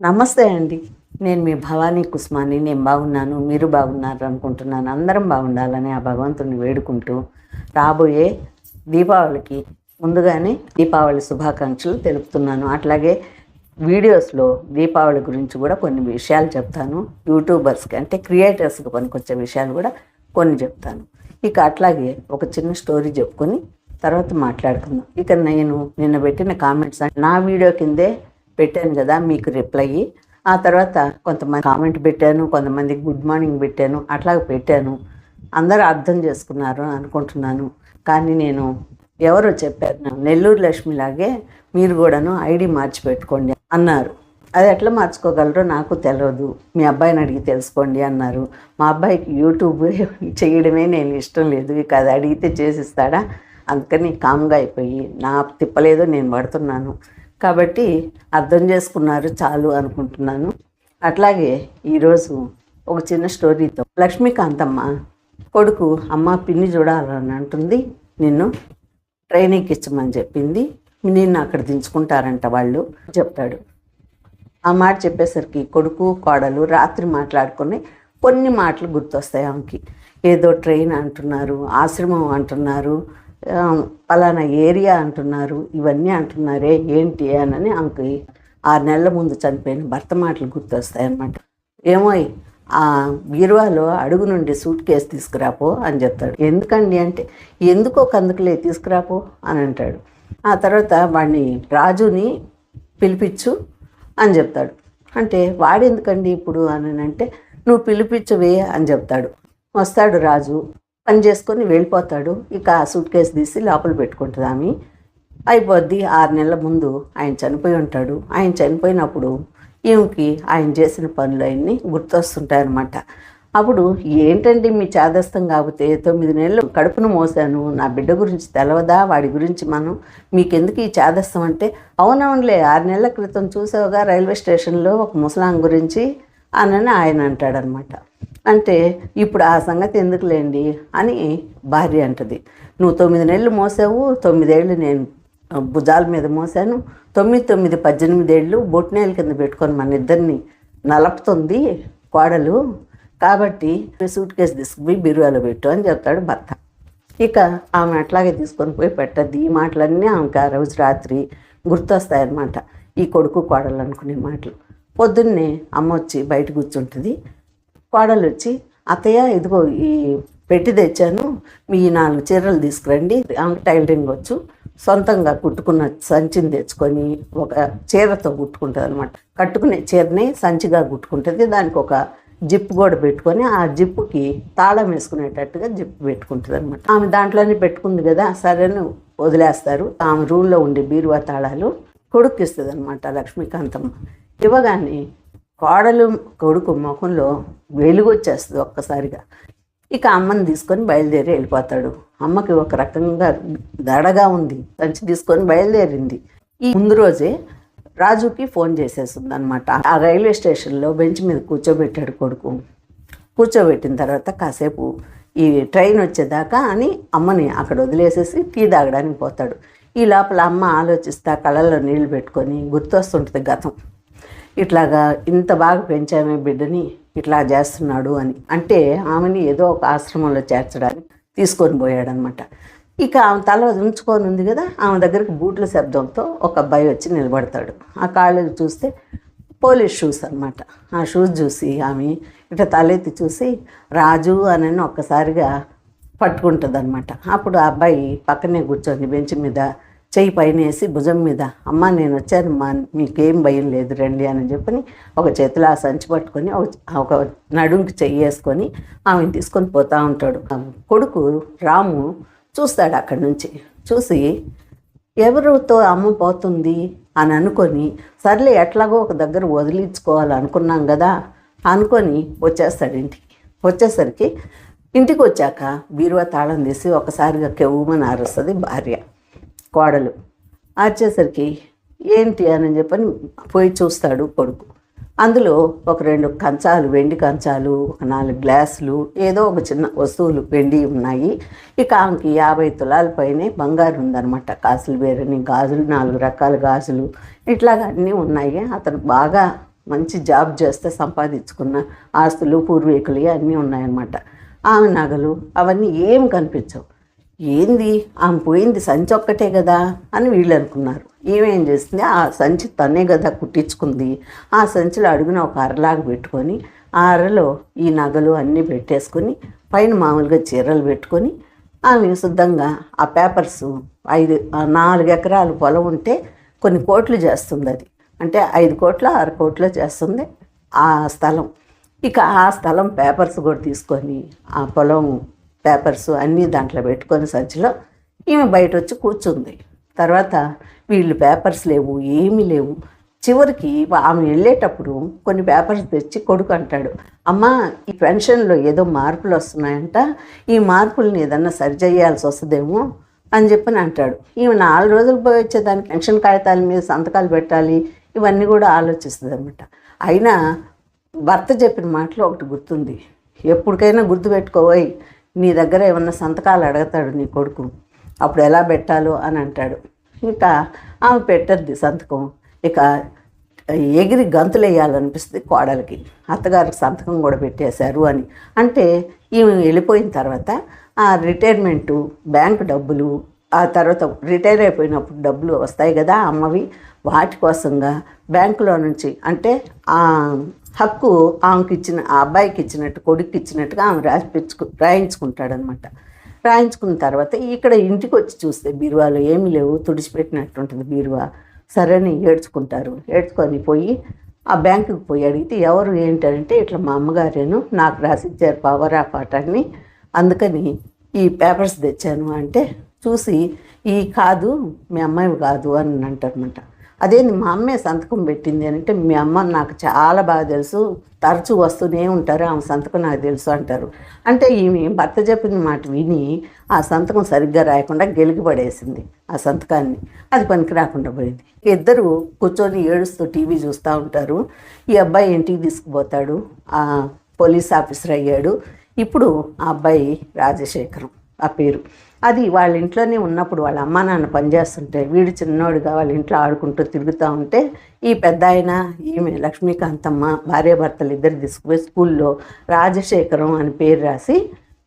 నమస్తే అండి. నేను మీ భవానీ కుస్మాని. నేను బాగున్నాను. మీరు బాగున్నారు అనుకుంటున్నాను. అందరం బాగుండాలని ఆ భగవంతుని వేడుకుంటూ రాబోయే దీపావళికి ముందుగానే దీపావళి శుభాకాంక్షలు తెలుపుతున్నాను. అట్లాగే వీడియోస్లో దీపావళి గురించి కూడా కొన్ని విషయాలు చెప్తాను. యూట్యూబర్స్కి అంటే క్రియేటర్స్కి పనికొచ్చే విషయాలు కూడా కొన్ని చెప్తాను. ఇక అట్లాగే ఒక చిన్న స్టోరీ చెప్పుకొని తర్వాత మాట్లాడుకుందాం. ఇక నేను నిన్న పెట్టిన కామెంట్స్ నా వీడియో కిందే పెట్టాను కదా మీకు రిప్లై ఆ తర్వాత కొంతమంది కామెంట్ పెట్టాను కొంతమందికి గుడ్ మార్నింగ్ పెట్టాను అట్లా పెట్టాను. అందరూ అర్థం చేసుకున్నారు అనుకుంటున్నాను. కానీ నేను ఎవరో చెప్పారు నెల్లూరు లక్ష్మిలాగే మీరు కూడాను ఐడి మార్చి పెట్టుకోండి అన్నారు. అది ఎట్లా మార్చుకోగలరో నాకు తెలియదు మీ అబ్బాయిని అడిగి తెలుసుకోండి అన్నారు. మా అబ్బాయికి యూట్యూబ్ చేయడమే నేను ఇష్టం లేదు. ఇక అది అడిగితే చేసిస్తాడా? అందుకని కామ్గా అయిపోయి నా తిప్పలేదో నేను పడుతున్నాను. కాబట్టి అర్థం చేసుకున్నారు చాలు అనుకుంటున్నాను. అట్లాగే ఈరోజు ఒక చిన్న స్టోరీతో లక్ష్మీకాంతమ్మ కొడుకు అమ్మ పిన్ని చూడాలని అంటుంది. నిన్ను ట్రైనింగ్కి ఇచ్చమని చెప్పింది. నిన్ను అక్కడ దించుకుంటారంట వాళ్ళు చెప్తాడు. ఆ మాట చెప్పేసరికి కొడుకు కోడలు రాత్రి మాట్లాడుకుని కొన్ని మాటలు గుర్తొస్తాయి ఆమెకి. ఏదో ట్రైన్ అంటున్నారు ఆశ్రమం అంటున్నారు పలానా ఏరియా అంటున్నారు ఇవన్నీ అంటున్నారే ఏంటి అని ఆమెకి ఆరు నెలల ముందు చనిపోయిన భర్త మాటలు గుర్తొస్తాయి అన్నమాట ఏమో ఆ బీరువాలో అడుగు నుండి సూట్ కేసు తీసుకురాపో అని చెప్తాడు. ఎందుకండి అంటే ఎందుకో కందుకులే తీసుకురాపో అని అంటాడు. ఆ తర్వాత వాడిని రాజుని పిలిపించు అని చెప్తాడు. అంటే వాడెందుకండి ఇప్పుడు అని అంటే నువ్వు పిలిపించవే అని చెప్తాడు. వస్తాడు రాజు. పని చేసుకొని వెళ్ళిపోతాడు. ఇక ఆ సూట్ కేసు తీసి లోపల పెట్టుకుంటుంది ఆమె. అయిపోద్ది ఆరు నెలల ముందు ఆయన చనిపోయి ఉంటాడు. ఆయన చనిపోయినప్పుడు ఈమెకి ఆయన చేసిన పనులు ఆయన్ని గుర్తొస్తుంటాయన్నమాట. అప్పుడు ఏంటండి మీ చాదస్తం కాకపోతే తొమ్మిది నెలలు కడుపును మోసాను నా బిడ్డ గురించి తెలవదా? వాడి గురించి మనం మీకెందుకు ఈ చాదస్తం అంటే? అవునవునులే ఆరు నెలల క్రితం చూసావుగా రైల్వే స్టేషన్లో ఒక ముసలాం గురించి అని ఆయన అంటాడనమాట. అంటే ఇప్పుడు ఆ సంగతి ఎందుకులేండి అని భార్య అంటది. నువ్వు తొమ్మిది నెలలు మోసావు తొమ్మిదేళ్ళు నేను భుజాల మీద మోసాను తొమ్మిది తొమ్మిది పద్దెనిమిదేళ్ళు బొట్నేల కింద పెట్టుకొని మన ఇద్దరిని నలుపుతుంది కోడలు కాబట్టి సూట్ కేసు తీసుకుపోయి బిరువాలో పెట్టు అని చెప్తాడు భర్త. ఇక ఆమె అట్లాగే తీసుకొని పోయి పెట్టద్ది. ఈ మాటలన్నీ ఆమెకు ఆ రోజు రాత్రి గుర్తొస్తాయన్నమాట. ఈ కొడుకు కోడలు అనుకునే మాటలు. పొద్దున్నే అమ్మ వచ్చి బయట కూర్చుంటుంది. కోడలు వచ్చి అత్తయ్య ఇదిగో ఈ పెట్టి తెచ్చాను. మీ నాలుగు చీరలు తీసుకురండి. ఆమె టైలరింగ్ వచ్చు. సొంతంగా కుట్టుకున్న సంచిని తెచ్చుకొని ఒక చీరతో కుట్టుకుంటుంది అనమాట కట్టుకునే చీరని సంచిగా కుట్టుకుంటుంది. దానికి ఒక జిప్ కూడా పెట్టుకొని ఆ జిప్పుకి తాళం వేసుకునేటట్టుగా జిప్ పెట్టుకుంటుంది అనమాట ఆమె దాంట్లోనే పెట్టుకుంది కదా సరేను వదిలేస్తారు. ఆమె రూమ్లో ఉండే బీరువా తాళాలు కొడుకు ఇస్తుంది అనమాట లక్ష్మీకాంతమ్మ. ఇవ్వగానే కోడలు కొడుకు ముఖంలో వెలుగొచ్చేస్తుంది ఒక్కసారిగా. ఇక అమ్మని తీసుకొని బయలుదేరి వెళ్ళిపోతాడు. అమ్మకి ఒక రకంగా దడగా ఉంది. సంచి తీసుకొని బయలుదేరింది. ఈ ముందు రోజే రాజుకి ఫోన్ చేసేస్తుంది అనమాట ఆ రైల్వే స్టేషన్లో బెంచ్ మీద కూర్చోబెట్టాడు కొడుకు. కూర్చోబెట్టిన తర్వాత కాసేపు ఈ ట్రైన్ వచ్చేదాకా అని అమ్మని అక్కడ వదిలేసేసి టీ తాగడానికి పోతాడు. ఈ లోపల అమ్మ ఆలోచిస్తా కళ్ళల్లో నీళ్ళు పెట్టుకొని గుర్తొస్తుంటుంది గతం. ఇట్లాగా ఇంత బాగా పెంచామే బిడ్డని ఇట్లా చేస్తున్నాడు అని. అంటే ఆమెని ఏదో ఒక ఆశ్రమంలో చేర్చడానికి తీసుకొని పోయాడనమాట. ఇక ఆమె తల ఉంచుకొని ఉంది కదా ఆమె దగ్గరికి బూట్ల శబ్దంతో ఒక అబ్బాయి వచ్చి నిలబడతాడు. ఆ కాళ్ళు చూస్తే పోలీస్ షూస్ అన్నమాట ఆ షూస్ చూసి ఆమె ఇట్లా తలెత్తి చూసి రాజు అని ఒక్కసారిగా పట్టుకుంటుంది అనమాట అప్పుడు ఆ అబ్బాయి పక్కనే కూర్చొని బెంచ్ మీద చెయ్యి పైన వేసి భుజం మీద అమ్మ నేను వచ్చాను మా మీకేం భయం లేదు రండి అని చెప్పని ఒక చేతిలో ఆ సంచి పట్టుకొని ఒక- నడుంకి చెయ్యి వేసుకొని ఆమెను తీసుకొని పోతా ఉంటాడు. కొడుకు రాము చూస్తాడు అక్కడి నుంచి. చూసి ఎవరితో అమ్మ పోతుంది? అని అనుకొని సర్లే ఎట్లాగో ఒక దగ్గర వదిలించుకోవాలనుకున్నాం కదా అనుకొని వచ్చేస్తాడు ఇంటికి. వచ్చేసరికి ఇంటికి వచ్చాక బీరువా తాళం తీసి ఒకసారిగా కెవ్వమని అరుస్తుంది భార్య. కోడలు. వచ్చేసరికి ఏంటి అని చెప్పని పోయి చూస్తాడు కొడుకు. అందులో ఒక రెండు కంచాలు వెండి కంచాలు ఒక నాలుగు గ్లాసులు ఏదో ఒక చిన్న వస్తువులు వెండి ఉన్నాయి. ఇక ఆమెకి యాభై తులాల పైనే బంగారు ఉందన్నమాట. కాసులు వేరని గాజులు నాలుగు రకాల గాజులు ఇట్లాగా అన్నీ ఉన్నాయి. అతను బాగా మంచి జాబ్ చేస్తే సంపాదించుకున్న ఆస్తులు పూర్వీకులు అన్నీ ఉన్నాయన్నమాట. ఆమె నగలు అవన్నీ ఏం కనిపించవు. ఏంది? ఆమె పోయింది సంచి ఒక్కటే కదా అని వీళ్ళు అనుకున్నారు. ఏమేం చేస్తుంది ఆ సంచి తనే కదా కుట్టించుకుంది. ఆ సంచిలో అడుగున ఒక అరలాగా పెట్టుకొని ఆ అరలో ఈ నగలు అన్నీ పెట్టేసుకొని పైన మామూలుగా చీరలు పెట్టుకొని ఆమె శుద్ధంగా ఆ పేపర్స్ ఐదు నాలుగు ఎకరాలు పొలం ఉంటే కొన్ని కోట్లు చేస్తుంది అది. అంటే ఐదు కోట్ల ఆరు కోట్లు చేస్తుంది ఆ స్థలం. ఇక ఆ స్థలం పేపర్స్ కూడా తీసుకొని ఆ పొలం పేపర్స్ అన్నీ దాంట్లో పెట్టుకొని సంచిలో ఈమె బయట వచ్చి కూర్చుంది. తర్వాత వీళ్ళు పేపర్స్ లేవు ఏమీ లేవు. చివరికి ఆమె వెళ్ళేటప్పుడు కొన్ని పేపర్స్ తెచ్చి కొడుకు అంటాడు అమ్మా ఈ పెన్షన్లో ఏదో మార్పులు వస్తున్నాయంట ఈ మార్పుల్ని ఏదన్నా సరిచేయాల్సి వస్తుందేమో అని చెప్పని అంటాడు. ఈమె నాలుగు రోజులు పోయి వచ్చేదానికి పెన్షన్ కాగితాల మీద సంతకాలు పెట్టాలి ఇవన్నీ కూడా ఆలోచిస్తుంది అనమాట అయినా భర్త చెప్పిన మాటలో ఒకటి గుర్తుంది ఎప్పటికైనా గుర్తుపెట్టుకోవై నీ దగ్గర ఏమన్నా సంతకాలు అడుగుతాడు నీ కొడుకు అప్పుడు ఎలా పెట్టాలో అని అంటాడు. ఇంకా ఆమె పెట్టద్ది సంతకం. ఇక ఎగిరి గంతులు వేయాలనిపిస్తుంది కోడలికి. అత్తగారికి సంతకం కూడా పెట్టేశారు అని. అంటే ఈమె వెళ్ళిపోయిన తర్వాత ఆ రిటైర్మెంటు బ్యాంక్ డబ్బులు ఆ తర్వాత రిటైర్ అయిపోయినప్పుడు డబ్బులు వస్తాయి కదా అమ్మవి వాటి కోసంగా బ్యాంకులో నుంచి అంటే హక్కు ఆమెకి ఇచ్చిన ఆ అబ్బాయికి ఇచ్చినట్టు కొడుకు ఇచ్చినట్టుగా ఆమె రాసిపించుకు రాయించుకుంటాడనమాట. రాయించుకున్న తర్వాత ఇక్కడ ఇంటికి వచ్చి చూస్తే బీరువాలో ఏమీ లేవు తుడిచిపెట్టినట్టు ఉంటుంది బీరువా. సరేని ఏడ్చుకుంటారు. ఏడ్చుకొని పోయి ఆ బ్యాంకుకి పోయి అడిగితే ఎవరు ఏంటంటే ఇట్లా మా అమ్మగారేను నాకు రాసిచ్చారు పవర్ ఆఫ్ ఆటాన్ని అందుకని ఈ పేపర్స్ తెచ్చాను అంటే చూసి ఈ కాదు మీ అమ్మాయి కాదు అని అంటారనమాట. అదేంది మా అమ్మే సంతకం పెట్టింది అని అంటే మీ అమ్మ నాకు చాలా బాగా తెలుసు తరచూ వస్తూనే ఉంటారు ఆమె సంతకం నాకు తెలుసు అంటారు. అంటే ఈమె భర్త చెప్పిన మాట విని ఆ సంతకం సరిగ్గా రాయకుండా గెలిగిపడేసింది ఆ సంతకాన్ని. అది పనికి రాకుండా పోయింది. ఇద్దరు కూర్చొని ఏడుస్తూ టీవీ చూస్తూ ఉంటారు. ఈ అబ్బాయి ఇంటికి తీసుకుపోతాడు? ఆ పోలీస్ ఆఫీసర్ అయ్యాడు. ఇప్పుడు ఆ అబ్బాయి రాజశేఖరం ఆ పేరు. అది వాళ్ళ ఇంట్లోనే ఉన్నప్పుడు వాళ్ళ అమ్మ నాన్న పనిచేస్తుంటే వీడు చిన్నోడుగా వాళ్ళ ఇంట్లో ఆడుకుంటూ తిరుగుతూ ఉంటే ఈ పెద్ద ఆయన ఈమె లక్ష్మీకాంతమ్మ భార్యాభర్తలు ఇద్దరు తీసుకుపోయి స్కూల్లో రాజశేఖరం అని పేరు రాసి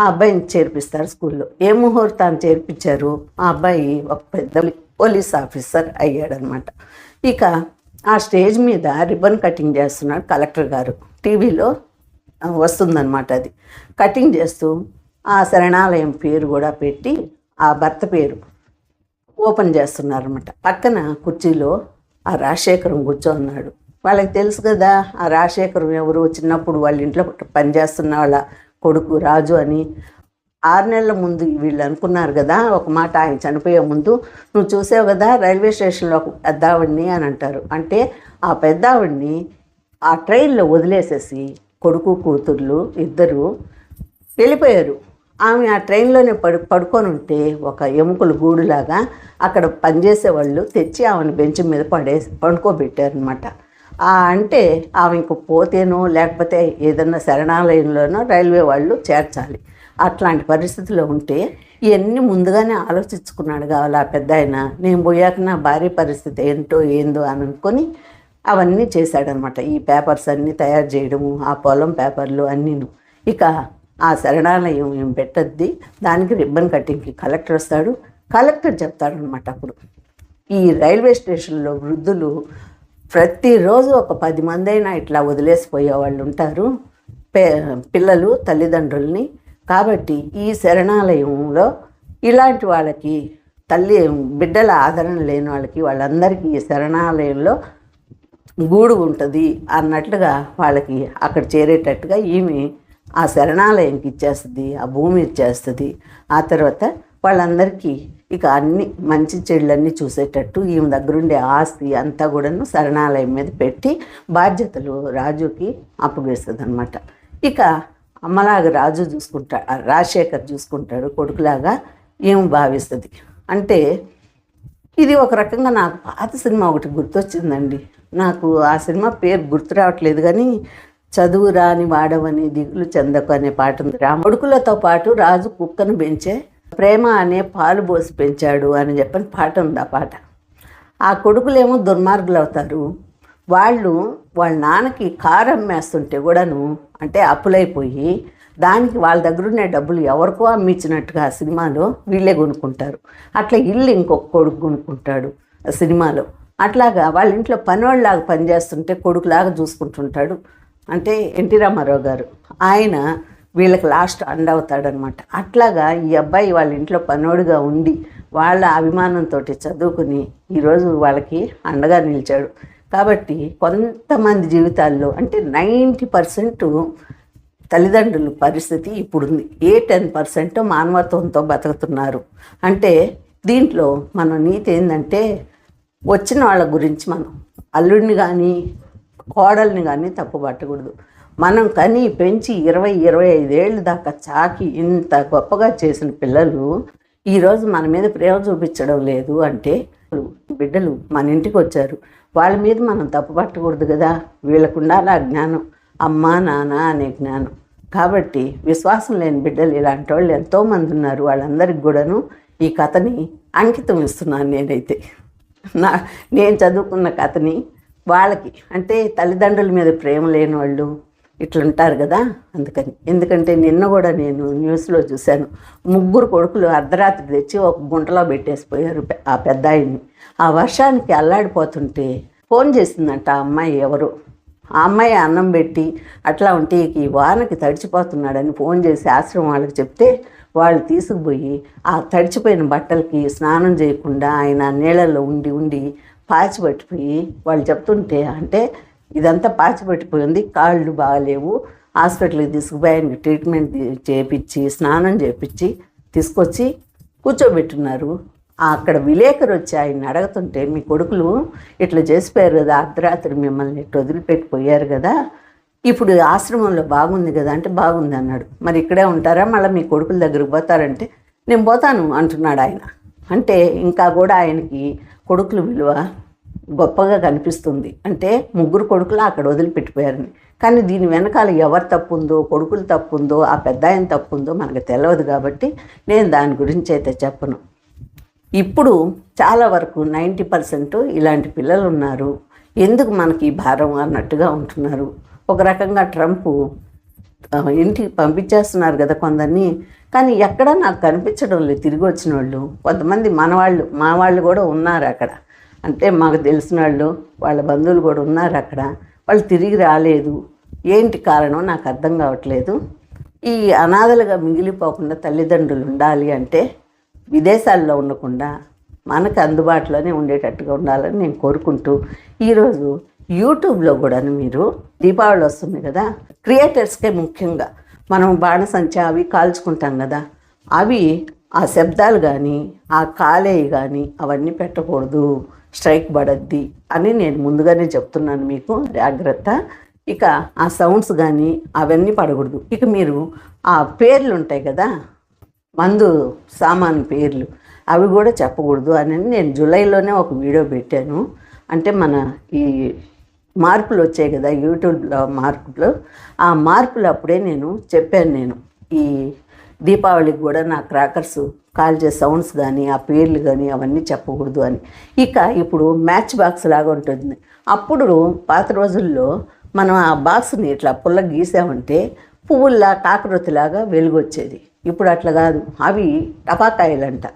ఆ అబ్బాయిని చేర్పిస్తారు స్కూల్లో. ఏ ముహూర్తాన్ని చేర్పించారు? ఆ అబ్బాయి ఒక పెద్ద పోలీస్ ఆఫీసర్ అయ్యాడనమాట. ఇక ఆ స్టేజ్ మీద రిబ్బన్ కటింగ్ చేస్తున్నాడు కలెక్టర్ గారు. టీవీలో వస్తుందన్నమాట అది. కటింగ్ చేస్తూ ఆ శరణాలయం పేరు కూడా పెట్టి ఆ భర్త పేరు ఓపెన్ చేస్తున్నారన్నమాట. పక్కన కుర్చీలో ఆ రాజశేఖరం కూర్చోన్నాడు. వాళ్ళకి తెలుసు కదా ఆ రాజశేఖరం ఎవరు? చిన్నప్పుడు వాళ్ళ ఇంట్లో పనిచేస్తున్న వాళ్ళ కొడుకు రాజు అని. ఆరు నెలల ముందు వీళ్ళు అనుకున్నారు కదా ఒక మాట ఆయన చనిపోయే ముందు నువ్వు చూసావు కదా రైల్వే స్టేషన్లో ఒక పెద్దావిడిని అని అంటారు. అంటే ఆ పెద్దావిడిని ఆ ట్రైన్లో వదిలేసేసి కొడుకు కూతుర్లు ఇద్దరు వెళ్ళిపోయారు. ఆమె ఆ ట్రైన్లోనే పడు పడుకొని ఉంటే ఒక ఎముకలు గూడులాగా అక్కడ పనిచేసేవాళ్ళు తెచ్చి ఆమెను బెంచ్ మీద పడే పండుకోబెట్టారనమాట అంటే ఆమె ఇంక పోతేనో లేకపోతే ఏదన్నా శరణాలయంలోనో రైల్వే వాళ్ళు చేర్చాలి. అట్లాంటి పరిస్థితిలో ఉంటే ఇవన్నీ ముందుగానే ఆలోచించుకున్నాడు కావాలి ఆ పెద్ద ఆయన. నేను పోయాక నా భార్య పరిస్థితి ఏంటో ఏందో అని అనుకొని అవన్నీ చేశాడనమాట ఈ పేపర్స్ అన్నీ తయారు చేయడము ఆ పొలం పేపర్లు అన్నీను. ఇక ఆ శరణాలయం ఏం పెట్టద్ది? దానికి రిబ్బన్ కటింగ్కి కలెక్టర్ వస్తాడు. కలెక్టర్ చెప్తాడనమాట అప్పుడు. ఈ రైల్వే స్టేషన్లో వృద్ధులు ప్రతిరోజు ఒక పది మంది అయినా ఇట్లా వదిలేసిపోయే వాళ్ళు ఉంటారు. పే పిల్లలు తల్లిదండ్రుల్ని. కాబట్టి ఈ శరణాలయంలో ఇలాంటి వాళ్ళకి తల్లి బిడ్డల ఆదరణ లేని వాళ్ళకి వాళ్ళందరికీ ఈ శరణాలయంలో గూడు ఉంటుంది అన్నట్లుగా వాళ్ళకి అక్కడ చేరేటట్టుగా ఈమె ఆ శరణాలయంకి ఇచ్చేస్తుంది ఆ భూమి ఇచ్చేస్తుంది. ఆ తర్వాత వాళ్ళందరికీ ఇక అన్ని మంచి చెడులన్నీ చూసేటట్టు ఈమె దగ్గరుండే ఆస్తి అంతా కూడాను శరణాలయం మీద పెట్టి బాధ్యతలు రాజుకి అప్పగిస్తుంది అనమాట ఇక అమ్మలాగా రాజు చూసుకుంటా రాజశేఖర్ చూసుకుంటాడు కొడుకులాగా ఏమి భావిస్తుంది. అంటే ఇది ఒక రకంగా నాకు పాత సినిమా ఒకటి గుర్తొచ్చిందండి. నాకు ఆ సినిమా పేరు గుర్తు రావట్లేదు కానీ చదువు రాని వాడవని దిగులు చెందకు అనే పాట ఉంది. రాముడుకులతో పాటు రాజు కుక్కను పెంచే ప్రేమ అనే పాలు పోసి పెంచాడు అని చెప్పని పాట ఉంది ఆ పాట. ఆ కొడుకులేమో దుర్మార్గులు అవుతారు వాళ్ళు వాళ్ళ నాన్నకి కారు అమ్మేస్తుంటే కూడాను అంటే అప్పులైపోయి దానికి వాళ్ళ దగ్గర ఉన్న డబ్బులు ఎవరికో అమ్మించినట్టుగా ఆ సినిమాలో వీళ్ళే కొనుక్కుంటారు. అట్లా ఇల్లు ఇంకొక కొడుకు కొనుక్కుంటాడు ఆ సినిమాలో. అట్లాగా వాళ్ళ ఇంట్లో పనివాళ్ళలాగా పనిచేస్తుంటే కొడుకులాగా చూసుకుంటుంటాడు. అంటే ఎన్టీ రామారావు గారు. ఆయన వీళ్ళకి లాస్ట్ అండ్ అవుతాడనమాట. అట్లాగా ఈ అబ్బాయి వాళ్ళ ఇంట్లో పనోడుగా ఉండి వాళ్ళ అభిమానంతో చదువుకుని ఈరోజు వాళ్ళకి అండగా నిలిచాడు. కాబట్టి కొంతమంది జీవితాల్లో అంటే నైంటీ పర్సెంట్ తల్లిదండ్రుల పరిస్థితి ఇప్పుడుంది. ఏ టెన్ పర్సెంట్ మానవత్వంతో బతుకుతున్నారు. అంటే దీంట్లో మన నీతి ఏంటంటే వచ్చిన వాళ్ళ గురించి మనం అల్లుడిని కానీ కోడల్ని కానీ తప్పు పట్టకూడదు. మనం కని పెంచి ఇరవై ఇరవై ఐదేళ్ళు దాకా చాకి ఇంత గొప్పగా చేసిన పిల్లలు ఈరోజు మన మీద ప్రేమ చూపించడం లేదు అంటే బిడ్డలు మన ఇంటికి వచ్చారు. వాళ్ళ మీద మనం తప్పు పట్టకూడదు కదా? వీళ్ళకు ఉండాలి ఆ జ్ఞానం? అమ్మ నాన్న అనే జ్ఞానం. కాబట్టి విశ్వాసం లేని బిడ్డలు ఇలాంటి వాళ్ళు ఎంతోమంది ఉన్నారు. వాళ్ళందరికి కూడాను ఈ కథని అంకితం ఇస్తున్నాను నేనైతే. నా నేను చదువుకున్న కథని వాళ్ళకి. అంటే తల్లిదండ్రుల మీద ప్రేమ లేని వాళ్ళు ఇట్లుంటారు కదా అందుకని. ఎందుకంటే నిన్న కూడా నేను న్యూస్లో చూశాను ముగ్గురు కొడుకులు అర్ధరాత్రి తెచ్చి ఒక గుంటలో పెట్టేసిపోయారు ఆ పెద్ద ఆయన్ని ఆ వర్షానికి అల్లాడిపోతుంటే ఫోన్ చేసిందంట ఆ అమ్మాయి ఎవరు. ఆ అమ్మాయి అన్నం పెట్టి అట్లా ఉంటే ఈ వానకి తడిచిపోతున్నాడని ఫోన్ చేసి ఆశ్రమం వాళ్ళకి చెప్తే వాళ్ళు తీసుకుపోయి ఆ తడిచిపోయిన బట్టలకి స్నానం చేయకుండా ఆయన నీళ్ళల్లో ఉండి ఉండి పాచి పట్టిపోయి వాళ్ళు చెప్తుంటే అంటే ఇదంతా పాచి పట్టిపోయింది కాళ్ళు బాగాలేవు హాస్పిటల్కి తీసుకుపోయి ఆయనకి ట్రీట్మెంట్ చేపించి స్నానం చేపించి తీసుకొచ్చి కూర్చోబెట్టున్నారు. అక్కడ విలేకరు వచ్చి ఆయన అడుగుతుంటే మీ కొడుకులు ఇట్లా చేసిపోయారు కదా అర్ధరాత్రి మిమ్మల్ని ఇట్లా వదిలిపెట్టిపోయారు కదా ఇప్పుడు ఆశ్రమంలో బాగుంది కదా అంటే బాగుంది అన్నాడు. మరి ఇక్కడే ఉంటారా? మళ్ళీ మీ కొడుకుల దగ్గరికి పోతారంటే నేను పోతాను అంటున్నాడు ఆయన. అంటే ఇంకా కూడా ఆయనకి కొడుకుల విలువ గొప్పగా కనిపిస్తుంది. అంటే ముగ్గురు కొడుకులు అక్కడ వదిలిపెట్టిపోయారని. కానీ దీని వెనకాల ఎవరు తప్పు ఉందో కొడుకులు తప్పు ఉందో ఆ పెద్ద ఆయన తప్పు ఉందో మనకు తెలియదు కాబట్టి నేను దాని గురించి అయితే చెప్పను. ఇప్పుడు చాలా వరకు నైంటీ పర్సెంట్ ఇలాంటి పిల్లలు ఉన్నారు. ఎందుకు మనకి భారం అన్నట్టుగా ఉంటున్నారు. ఒక రకంగా ట్రంప్ ఇంటికి పంపించేస్తున్నారు కదా కొందరిని. కానీ ఎక్కడ నాకు కనిపించడం లేదు. తిరిగి వచ్చిన వాళ్ళు కొంతమంది మనవాళ్ళు మా వాళ్ళు కూడా ఉన్నారు అక్కడ. అంటే మాకు తెలిసిన వాళ్ళు వాళ్ళ బంధువులు కూడా ఉన్నారు అక్కడ. వాళ్ళు తిరిగి రాలేదు. ఏంటి కారణం? నాకు అర్థం కావట్లేదు. ఈ అనాథలుగా మిగిలిపోకుండా తల్లిదండ్రులు ఉండాలి అంటే విదేశాల్లో ఉండకుండా మనకు అందుబాటులోనే ఉండేటట్టుగా ఉండాలని నేను కోరుకుంటూ ఈరోజు యూట్యూబ్లో కూడా మీరు దీపావళి వస్తుంది కదా? క్రియేటర్స్కే ముఖ్యంగా మనం బాణసంచ అవి కాల్చుకుంటాం కదా? అవి ఆ శబ్దాలు కానీ ఆ కాలేయి కానీ అవన్నీ పెట్టకూడదు. స్ట్రైక్ పడద్ది అని నేను ముందుగానే చెప్తున్నాను మీకు. జాగ్రత్త. ఇక ఆ సౌండ్స్ కానీ అవన్నీ పడకూడదు. ఇక మీరు ఆ పేర్లు ఉంటాయి కదా మందు సామాను పేర్లు అవి కూడా చెప్పకూడదు అని నేను జూలైలోనే ఒక వీడియో పెట్టాను. అంటే మన ఈ మార్పులు వచ్చాయి కదా యూట్యూబ్లో మార్పులు. ఆ మార్పులు అప్పుడే నేను చెప్పాను నేను. ఈ దీపావళికి కూడా నా క్రాకర్స్ కాల్చే సౌండ్స్ కానీ ఆ పేర్లు కానీ అవన్నీ చెప్పకూడదు అని. ఇక ఇప్పుడు మ్యాచ్ బాక్స్ లాగా ఉంటుంది. అప్పుడు పాత రోజుల్లో మనం ఆ బాక్స్ని ఇట్లా పుల్ల గీసామంటే పువ్వుల్లా కాకరొత్తిలాగా వెలుగొచ్చేది. ఇప్పుడు అట్లా కాదు. అవి టపాకాయలంట.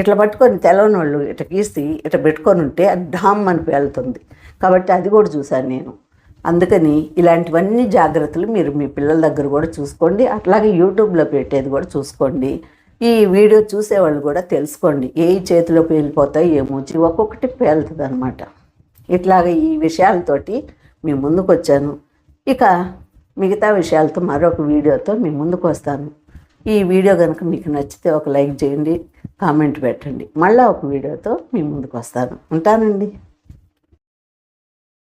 ఇట్లా పట్టుకొని తెలవని వాళ్ళు ఇట్లా గీసి ఇట్లా పెట్టుకొని ఉంటే అది ఢామ్ అని పేలుతుంది. కాబట్టి అది కూడా చూశాను నేను. అందుకని ఇలాంటివన్నీ జాగ్రత్తలు మీరు మీ పిల్లల దగ్గర కూడా చూసుకోండి. అట్లాగే యూట్యూబ్లో పెట్టేది కూడా చూసుకోండి. ఈ వీడియో చూసేవాళ్ళు కూడా తెలుసుకోండి. ఏ చేతిలో పేలిపోతాయి ఏ మూచి ఒక్కొక్కటి పేలుతుంది అనమాట ఇట్లాగ ఈ విషయాలతోటి మీ ముందుకు వచ్చాను ఇక మిగతా విషయాలతో మరొక వీడియోతో మీ ముందుకు వస్తాను ఈ వీడియో కనుక మీకు నచ్చితే ఒక లైక్ చేయండి కామెంట్ పెట్టండి. మళ్ళీ ఒక వీడియోతో మీ ముందుకు వస్తాను ఉంటానండి.